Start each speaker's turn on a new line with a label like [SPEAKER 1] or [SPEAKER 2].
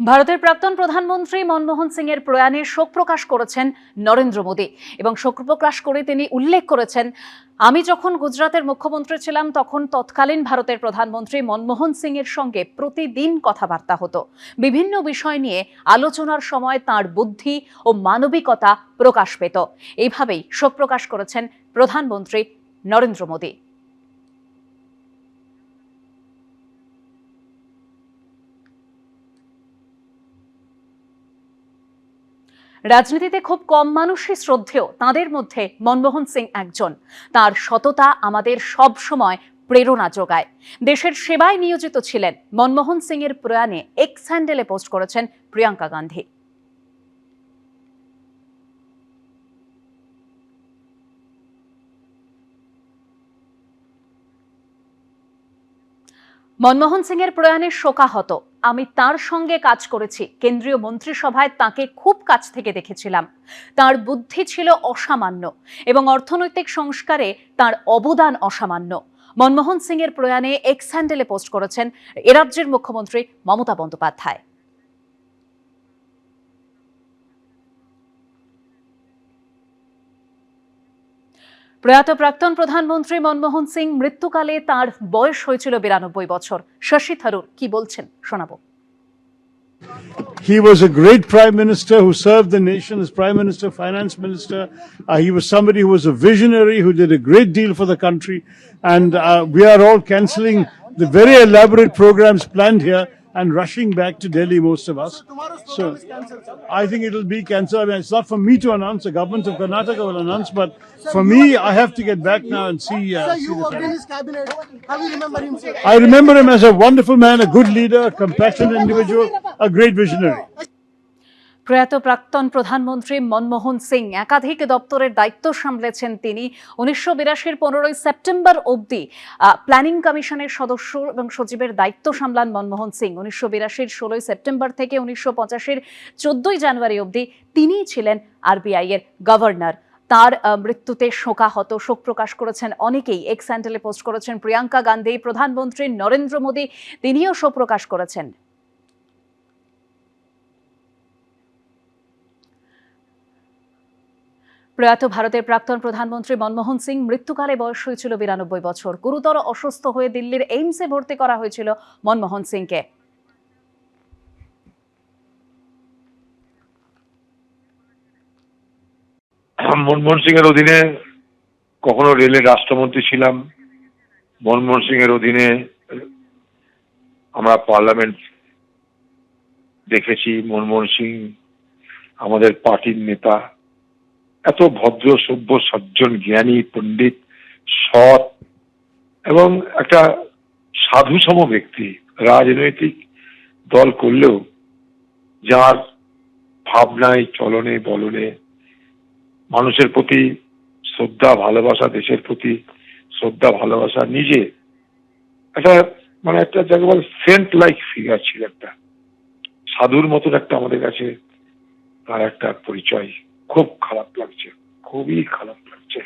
[SPEAKER 1] ভারতের প্রাক্তন প্রধানমন্ত্রী মনমোহন সিং এর প্রয়াণে শোক প্রকাশ করেছেন নরেন্দ্র মোদী। এবং শোক প্রকাশ করে তিনি উল্লেখ করেছেন, আমি যখন গুজরাতের মুখ্যমন্ত্রী ছিলাম, তখন তৎকালীন ভারতের প্রধানমন্ত্রী মনমোহন সিং এর সঙ্গে প্রতিদিন কথাবার্তা হতো। বিভিন্ন বিষয় নিয়ে আলোচনার সময় তার বুদ্ধি ও মানবিকতা প্রকাশ পেত। এইভাবেই শোক প্রকাশ করেছেন প্রধানমন্ত্রী নরেন্দ্র মোদী। রাজনীতিতে খুব কম মানুষই শ্রদ্ধেয়, তাদের মধ্যে মনমোহন সিং একজন। তার সততা আমাদের সব সময় প্রেরণা যোগায়। দেশের সেবায় নিয়োজিত ছিলেন মনমোহন সিং এর প্রয়াণে এক্স হ্যান্ডেলে পোস্ট করেছেন প্রিয়াঙ্কা গান্ধী। মনমোহন সিং এর প্রয়াণে শোকাহত। আমি তার সঙ্গে কাজ করেছি। কেন্দ্রীয় মন্ত্রিসভায় তাকে খুব কাছ থেকে দেখেছিলাম। তার বুদ্ধি ছিল অসামান্য এবং অর্থনৈতিক সংস্কারে তার অবদান অসামান্য। মনমোহন সিং এর প্রয়াণে এক্স হ্যান্ডেলে পোস্ট করেছেন এরাজ্যের রাজ্যের মুখ্যমন্ত্রী মমতা বন্দ্যোপাধ্যায়। প্রয়াত প্রাক্তন প্রধানমন্ত্রী মনমোহন সিং মৃত্যুকালে তার বয়স হয়েছিল বিরানব্বই বছর শশী থারুর কি বলছেন শোনাবো
[SPEAKER 2] He was a great prime minister who served the nation as prime minister, finance minister. Uh, he was somebody who was a visionary who did a great deal for the country. And uh, we are all cancelling the very elaborate programs planned here and rushing back to Delhi, most of us. So I think it will be cancelled. I mean, it's not for me to announce. The government of Karnataka will announce. But for me, I have to get back now and see. Uh,
[SPEAKER 3] Sir,
[SPEAKER 2] see
[SPEAKER 3] you
[SPEAKER 2] the
[SPEAKER 3] worked in his cabinet. How do you remember him, sir?
[SPEAKER 2] I remember him as a wonderful man, a good leader, a compassionate individual, a great visionary.
[SPEAKER 1] প্রয়াত প্রাক্তন প্রধানমন্ত্রী মনমোহন সিং একাধিক দপ্তরের দায়িত্ব সামলেছেন তিনি। উনিশশো বিরাশির পনেরোই September অবধি প্ল্যানিং কমিশনের সদস্য এবং সচিবের দায়িত্ব সামলান মনমোহন সিং। উনিশশো বিরাশির ষোলোই সেপ্টেম্বর থেকে উনিশশো পঁচাশির চোদ্দই জানুয়ারি অবধি তিনিই ছিলেন আরবিআই এর গভর্নর। তার মৃত্যুতে শোকাহত, শোক প্রকাশ করেছেন অনেকেই। এক্স স্যান্ডেলে পোস্ট করেছেন প্রিয়াঙ্কা গান্ধী, প্রধানমন্ত্রী নরেন্দ্র মোদী, তিনিও শোক প্রকাশ করেছেন। প্রয়াত ভারতের প্রাক্তন প্রধানমন্ত্রী মনমোহন সিং মৃত্যুকালে বয়স হয়েছিল বিরানব্বই বছর। গুরুতর অসুস্থ হয়ে দিল্লির এইমসে ভর্তি করা হয়েছিল মনমোহন সিংকে।
[SPEAKER 4] মনমোহন সিং এর অধীনে কখনো রেলের রাষ্ট্রমন্ত্রী ছিলাম। মনমোহন সিং এর অধীনে আমরা পার্লামেন্ট দেখেছি। মনমোহন সিং আমাদের পার্টির নেতা। এত ভদ্র, সভ্য, সজ্জন, জ্ঞানী, পণ্ডিত, সৎ এবং একটা সাধুসম ব্যক্তি, রাজনৈতিক দল করলেও যার ভাবনায়, চলনে, বলনে, মানুষের প্রতি শ্রদ্ধা, ভালোবাসা, দেশের প্রতি শ্রদ্ধা, ভালোবাসা, নিজে একটা মানে একটা যাকে বলে সেন্ট লাইক ফিগার ছিল একটা। সাধুর মতন একটা আমাদের কাছে তার একটা পরিচয়। খুব খারাপ লাগছে খুবই খারাপ লাগছে।